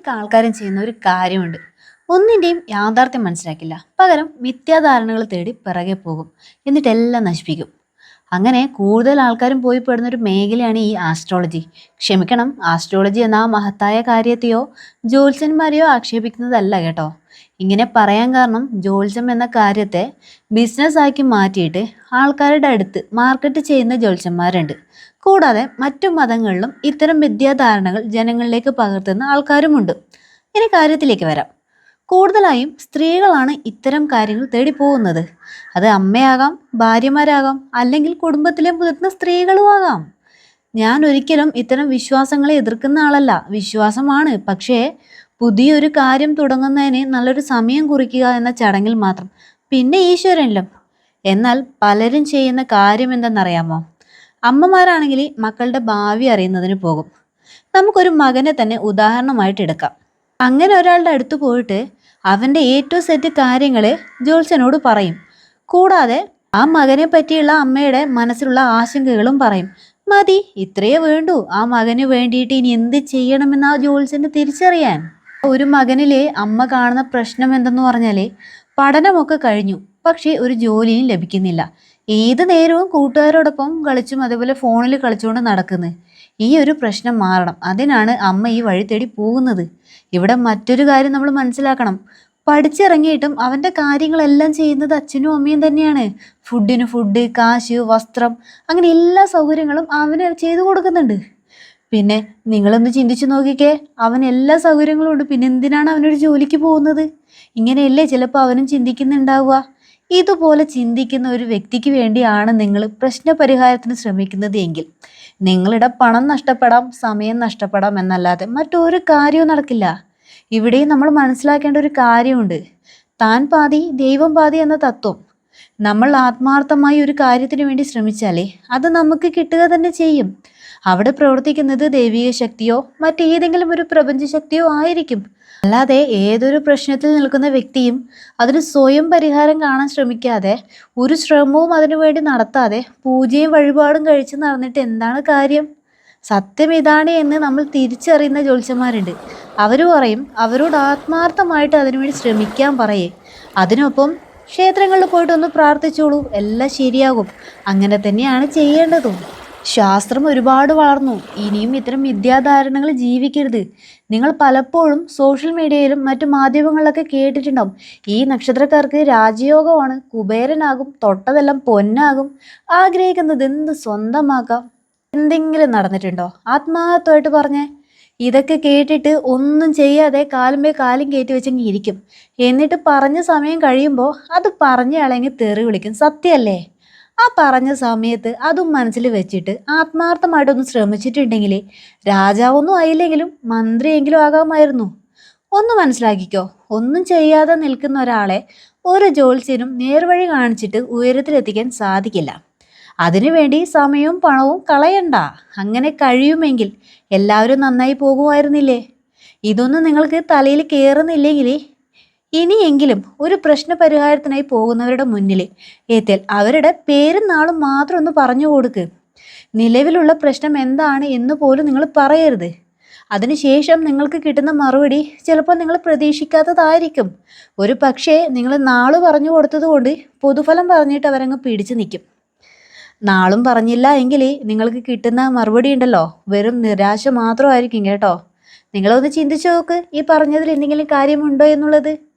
ഒട്ടുമിക്ക ആൾക്കാരും ചെയ്യുന്ന ഒരു കാര്യമുണ്ട്. ഒന്നിന്റെയും യാഥാർത്ഥ്യം മനസ്സിലാക്കില്ല. പകരം മിഥ്യാധാരണകൾ തേടി പിറകെ പോകും. എന്നിട്ടെല്ലാം നശിപ്പിക്കും. അങ്ങനെ കൂടുതൽ ആൾക്കാരും പോയി പെടുന്ന ഒരു മേഖലയാണ് ഈ ആസ്ട്രോളജി ക്ഷമിക്കണം ആസ്ട്രോളജി എന്ന മഹത്തായ കാര്യത്തെയോ ജ്യോത്സ്യന്മാരെയോ ആക്ഷേപിക്കുന്നതല്ല കേട്ടോ. ഇങ്ങനെ പറയാൻ കാരണം ജ്യോത്സ്യം എന്ന കാര്യത്തെ ബിസിനസ് ആക്കി മാറ്റിയിട്ട് ആൾക്കാരുടെ അടുത്ത് മാർക്കറ്റ് ചെയ്യുന്ന ജ്യോത്സ്യന്മാരുണ്ട്. കൂടാതെ മറ്റു മതങ്ങളിലും ഇത്തരം വിദ്യാധാരണകൾ ജനങ്ങളിലേക്ക് പകർത്തുന്ന ആൾക്കാരുമുണ്ട്. ഇനി കാര്യത്തിലേക്ക് വരാം. കൂടുതലായും സ്ത്രീകളാണ് ഇത്തരം കാര്യങ്ങൾ തേടി പോകുന്നത് അത് അമ്മയാകാം ഭാര്യമാരാകാം അല്ലെങ്കിൽ കുടുംബത്തിലെ മുതിർന്ന സ്ത്രീകളും ആകാം. ഞാൻ ഒരിക്കലും ഇത്തരം വിശ്വാസങ്ങളെ എതിർക്കുന്ന ആളല്ല. വിശ്വാസമാണ്. പക്ഷേ പുതിയൊരു കാര്യം തുടങ്ങുന്നതിന് നല്ലൊരു സമയം കുറിക്കുക എന്ന ചടങ്ങിൽ മാത്രം. പിന്നെ ഈശ്വരനിലും. എന്നാൽ പലരും ചെയ്യുന്ന കാര്യം എന്തെന്നറിയാമോ? അമ്മമാരാണെങ്കിൽ മക്കളുടെ ഭാവി അറിയുന്നതിന് പോകും. നമുക്കൊരു മകനെ തന്നെ ഉദാഹരണമായിട്ട് എടുക്കാം. അങ്ങനെ ഒരാളുടെ അടുത്ത് പോയിട്ട് അവന്റെ ടു സെറ്റ് കാര്യങ്ങൾ ജോത്സ്യനോട് പറയും. കൂടാതെ ആ മകനെ പറ്റിയുള്ള അമ്മയുടെ മനസ്സിലുള്ള ആശങ്കകളും പറയും. മതി ഇത്രയേ വേണ്ടൂ. ആ മകന് വേണ്ടിയിട്ട് ഇനി എന്ത് ചെയ്യണമെന്ന് ആ ജോത്സ്യന് തിരിച്ചറിയാൻ. ഒരു മകനിലെ അമ്മ കാണുന്ന പ്രശ്നം എന്തെന്ന് പറഞ്ഞാൽ പഠനമൊക്കെ കഴിഞ്ഞു. പക്ഷേ ഒരു ജോലിയും ലഭിക്കുന്നില്ല. ഏത് നേരവും കൂട്ടുകാരോടൊപ്പം കളിച്ചും അതേപോലെ ഫോണിൽ കളിച്ചുകൊണ്ട് നടക്കുന്നത് ഈ ഒരു പ്രശ്നം മാറണം. അതിനാണ് അമ്മ ഈ വഴി തേടി പോകുന്നത്. ഇവിടെ മറ്റൊരു കാര്യം നമ്മൾ മനസ്സിലാക്കണം. പഠിച്ചിറങ്ങിയിട്ടും അവന്റെ കാര്യങ്ങളെല്ലാം ചെയ്യുന്നത് അച്ഛനും അമ്മയും തന്നെയാണ്. ഫുഡിന് ഫുഡ് കാശ് വസ്ത്രം അങ്ങനെ എല്ലാ സൗകര്യങ്ങളും അവന് ചെയ്തു കൊടുക്കുന്നുണ്ട്. പിന്നെ നിങ്ങളൊന്ന് ചിന്തിച്ചു നോക്കിക്കേ. അവൻ എല്ലാ സൗകര്യങ്ങളും ഉണ്ട്. പിന്നെ എന്തിനാണ് അവനൊരു ജോലിക്ക് പോകുന്നത്? ഇങ്ങനെയല്ലേ ചിലപ്പോൾ അവനും ചിന്തിക്കുന്നുണ്ടാവുക. ഇതുപോലെ ചിന്തിക്കുന്ന ഒരു വ്യക്തിക്ക് വേണ്ടിയാണ് നിങ്ങൾ പ്രശ്നപരിഹാരത്തിന് ശ്രമിക്കുന്നത് എങ്കിൽ നിങ്ങളുടെ പണം നഷ്ടപ്പെടാം സമയം നഷ്ടപ്പെടാം എന്നല്ലാതെ മറ്റൊരു കാര്യവും നടക്കില്ല. ഇവിടെയും നമ്മൾ മനസ്സിലാക്കേണ്ട ഒരു കാര്യമുണ്ട്. താൻ പാതി ദൈവം പാതി എന്ന തത്വം. നമ്മൾ ആത്മാർത്ഥമായി ഒരു കാര്യത്തിന് വേണ്ടി ശ്രമിച്ചാലേ അത് നമുക്ക് കിട്ടുക തന്നെ ചെയ്യും. അവിടെ പ്രവർത്തിക്കുന്നത് ദൈവിക ശക്തിയോ മറ്റേതെങ്കിലും ഒരു പ്രപഞ്ച ശക്തിയോ ആയിരിക്കും. അല്ലാതെ ഏതൊരു പ്രശ്നത്തിൽ നിൽക്കുന്ന വ്യക്തിയും അതിന് സ്വയം പരിഹാരം കാണാൻ ശ്രമിക്കാതെ ഒരു ശ്രമവും അതിനുവേണ്ടി നടത്താതെ പൂജയും വഴിപാടും കഴിച്ച് നടന്നിട്ട് എന്താണ് കാര്യം? സത്യം ഇതാണ് എന്ന് നമ്മൾ തിരിച്ചറിയുന്ന ജ്യോത്സ്യന്മാരുണ്ട്. അവർ പറയും അവരോട് ആത്മാർത്ഥമായിട്ട് അതിനുവേണ്ടി ശ്രമിക്കാൻ പറയേ. അതിനൊപ്പം ക്ഷേത്രങ്ങളിൽ പോയിട്ട് ഒന്ന് പ്രാർത്ഥിച്ചോളൂ എല്ലാം ശരിയാകും. അങ്ങനെ തന്നെയാണ് ചെയ്യേണ്ടതും. ശാസ്ത്രം ഒരുപാട് വളർന്നു. ഇനിയും ഇത്തരം വിദ്യാധാരണകൾ ജീവിക്കരുത്. നിങ്ങൾ പലപ്പോഴും സോഷ്യൽ മീഡിയയിലും മറ്റു മാധ്യമങ്ങളിലൊക്കെ കേട്ടിട്ടുണ്ടാവും. ഈ നക്ഷത്രക്കാർക്ക് രാജയോഗമാണ്. കുബേരനാകും തൊട്ടതെല്ലാം പൊന്നാകും. ആഗ്രഹിക്കുന്നത് എന്ത് സ്വന്തമാക്കാം? എന്തെങ്കിലും നടന്നിട്ടുണ്ടോ? ആത്മാർത്ഥമായിട്ട് പറഞ്ഞേ. ഇതൊക്കെ കേട്ടിട്ട് ഒന്നും ചെയ്യാതെ കാലുമ്പേ കാലും കയറ്റി വെച്ചെങ്കിൽ ഇരിക്കും. എന്നിട്ട് പറഞ്ഞ സമയം കഴിയുമ്പോൾ അത് പറഞ്ഞയാളെങ്കിൽ തെറി വിളിക്കും. സത്യമല്ലേ? ആ പറഞ്ഞ സമയത്ത് അതും മനസ്സിൽ വെച്ചിട്ട് ആത്മാർത്ഥമായിട്ടൊന്ന് ശ്രമിച്ചിട്ടുണ്ടെങ്കിൽ രാജാവൊന്നും ആയില്ലെങ്കിലും മന്ത്രിയെങ്കിലും ആകാമായിരുന്നു. ഒന്ന് മനസ്സിലാക്കിക്കോ ഒന്നും ചെയ്യാതെ നിൽക്കുന്ന ഒരാളെ ഒരു ജോത്സ്യനും നേർവഴി കാണിച്ചിട്ട് ഉയരത്തിലെത്തിക്കാൻ സാധിക്കില്ല. അതിനുവേണ്ടി സമയവും പണവും കളയണ്ട. അങ്ങനെ കഴിയുമെങ്കിൽ എല്ലാവരും നന്നായി പോകുമായിരുന്നില്ലേ? ഇതൊന്നും നിങ്ങൾക്ക് തലയിൽ കയറുന്നില്ലെങ്കിൽ ഇനിയെങ്കിലും ഒരു പ്രശ്ന പരിഹാരത്തിനായി പോകുന്നവരുടെ മുന്നിൽ എത്തിയാൽ അവരുടെ പേരും നാളും മാത്രം ഒന്ന് പറഞ്ഞു കൊടുക്ക്. നിലവിലുള്ള പ്രശ്നം എന്താണ് എന്ന് പോലും നിങ്ങൾ പറയരുത്. അതിനുശേഷം നിങ്ങൾക്ക് കിട്ടുന്ന മറുപടി ചിലപ്പോൾ നിങ്ങൾ പ്രതീക്ഷിക്കാത്തതായിരിക്കും. ഒരു പക്ഷേ നിങ്ങൾ നാൾ പറഞ്ഞു കൊടുത്തതുകൊണ്ട് പൊതുഫലം പറഞ്ഞിട്ട് അവരങ്ങ് പിടിച്ചു നിൽക്കും. നാളും പറഞ്ഞില്ല എങ്കിൽ നിങ്ങൾക്ക് കിട്ടുന്ന മറുപടി ഉണ്ടല്ലോ. വെറും നിരാശ മാത്രമായിരിക്കും കേട്ടോ. നിങ്ങളൊന്ന് ചിന്തിച്ചു നോക്ക് ഈ പറഞ്ഞതിൽ എന്തെങ്കിലും കാര്യമുണ്ടോ എന്നുള്ളത്.